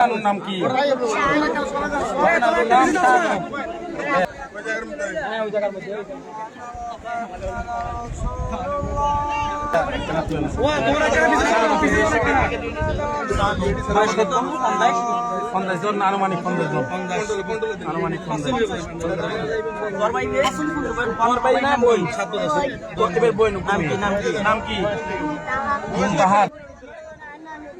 নাম কি। হ্যাঁ, আনুমানিক আনুমানিক নাম কি নাম কি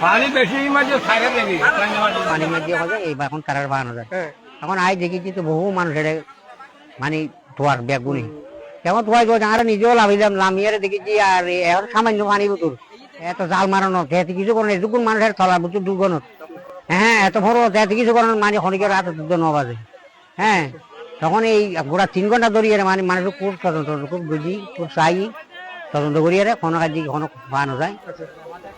পানি হবে এখন এখন দেখেছি তো বহু মানুষের মানে ধোয়ার ধোয়া নিজেও লাভিলাম লামিয়ারে দেখেছি আর এখন সামান্য পানি বুতুর এত জাল মারানো যেহেতু কিছু করে মানুষের বুতুর হ্যাঁ এত বড় যেহেতু কিছু করে মানে খনিকের রাত দুটো ন বাজে। হ্যাঁ তখন এই গোড়া তিন ঘণ্টা ধরিয়ে মানে মানুষ খুব খুব বুঝি খুব চাই তদন্ত করিয়ে কোনো কাজ কোনো বানানো যায়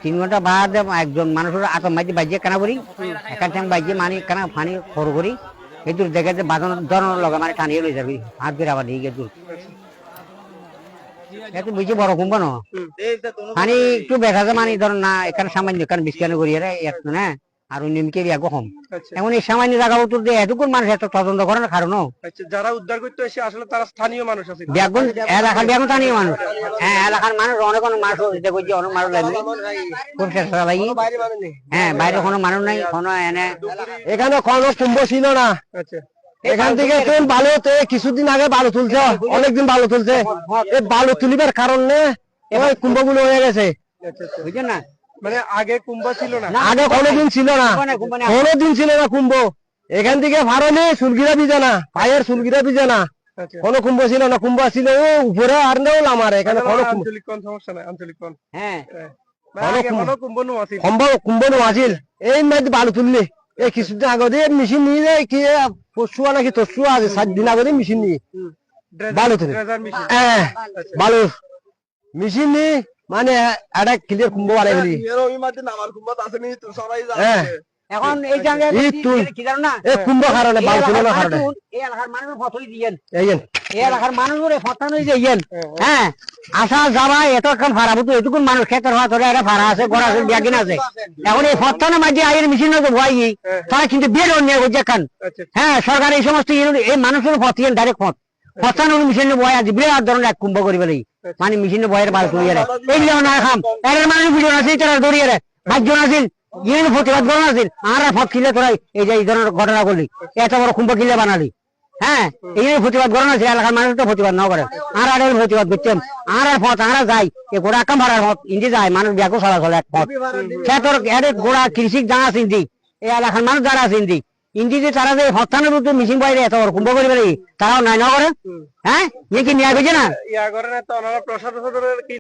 তিন ঘণ্টা বাদ একজন মানুষের আতম বাজি বাজিয়ে কেনা করি একার টাইম বাজিয়ে মানে কেনা পানি সরু করি। এই দূর দেখে যে বাজানোর ধরনের লগে মানে টানিয়ে লই যাবি হাত ধরে আবার দিয়ে দূর। এত বেশি বড় কুম্ভ ন পানি একটু দেখা যায় মানে ধরুন না এখানে সামান্য এখানে বিস্কানো করি রে এত না। আর নিমকে বিয়া কম এখন এই সামান্য জায়গা উত্তর দিয়ে এতক্ষণ মানুষ এত তদন্ত করে না আচ্ছা যারা উদ্ধার করতে এসে আসলে তারা স্থানীয় মানুষ আছে। ব্যাগুন এলাকার ব্যাগুন টানিয়ে মানুষ। হ্যাঁ এলাকার মানুষ অনেক অনেক মানুষ হইতে করছে অনেক মানুষ লাগবে খুব চেষ্টা লাগি হ্যাঁ বাইরে কোনো মানুষ নাই কোনো এনে। এখানে কোনো কুম্ভ ছিল না। আচ্ছা। এখান থেকে কিছুদিন আগে বালু তুলছে অনেকদিন বালু তুলছে। এই বালু তুলিবার কারণে ওই কুম্ভগুলো হয়ে গেছে। বুঝছেন না? মানে আগে কুম্ভ ছিল না। আগে কোনোদিন ছিল না। কোনোদিন ছিল না কুম্ভ এখান থেকে ভারলে সুলগিরা ভিজে না পায়ের সুলগিরা ভিজে না। কোনো কুম্ভ ছিল না কুম্ভ ছিল ও উপরে আর নেও আমার এখানে কোনো কুম্ভ আঞ্চলিক কোন সমস্যা নাই আঞ্চলিক কোন হ্যাঁ কুম্ভ। কুম্ভ নো আছিল। এই মাঝে বালু তুললি। এই কিছুদিন আগে মেশিন নিয়ে যায় কি পরশুয়া নাকি তরশুয়া আছে সাত দিন আগে মেশিন নিয়ে। বালু তুলে। হ্যাঁ বালু। মেশিন নি মানে একটা ক্লিয়ার কুম্ভ ফেলি। সবাই হ্যাঁ। এখন এই জায়গায় কি জানো না? এই কুম্ভ কারণে কারণে। এই এলাকার মানুষ ফটোই দিয়েন এই যে, এই এলাকার মানুষগুলো ফটানো যে হ্যাঁ আসা যাবা এতক্ষণ ভাড়া বুঝতো এটুকুন মানুষ খেতের হওয়া ধরে একটা ভাড়া আছে ঘর আছে ব্যাগিন আছে। এখন এই ফটানো মাঝে আইয়ের মেশিন তো ভয় তারা কিন্তু বের অন্য করছে খান আচ্ছা হ্যাঁ সরকার এই সমস্ত ইয়ে- এই মানুষের ফটিয়েন ডাইরেক্ট ফট ফটানো মেশিন ভয় আছে বিরাট ধরনের এক কুম্ভ করি বলে মানে মেশিনে ভয়ের বাল তুলিয়ে রে এই না খাম। এর মানুষ ভিডিও আছে তারা দৌড়িয়ে রে পাঁচজন আছিল প্রতিবাদ করা আছিল আর ফট কিলে তোরা এই যে এই ধরনের ঘটনা করলি এত বড় কুম্ভ কিলে বানালি। হ্যাঁ এই প্রতিবাদ আছে এলাকার মানুষ তো প্রতিবাদ নাও করে আর আর প্রতিবাদ করছেন আর আর পথ আর যাই এ গোড়া কাম ভাড়ার পথ ইন্দি যায়। মানুষ ব্যাগও চলাচল এক পথ সে তোর এর গোড়া কৃষি জানা এই এলাকার মানুষ যারা আছে যে তারা যে হস্তানের রূপে মিশিং বাইরে এত বড় কুম্ভ করি তারাও নাই না করে? হ্যাঁ? ইয়ে কি নিয়ে গেছে না? ইয়া করে না তো ওনারা কি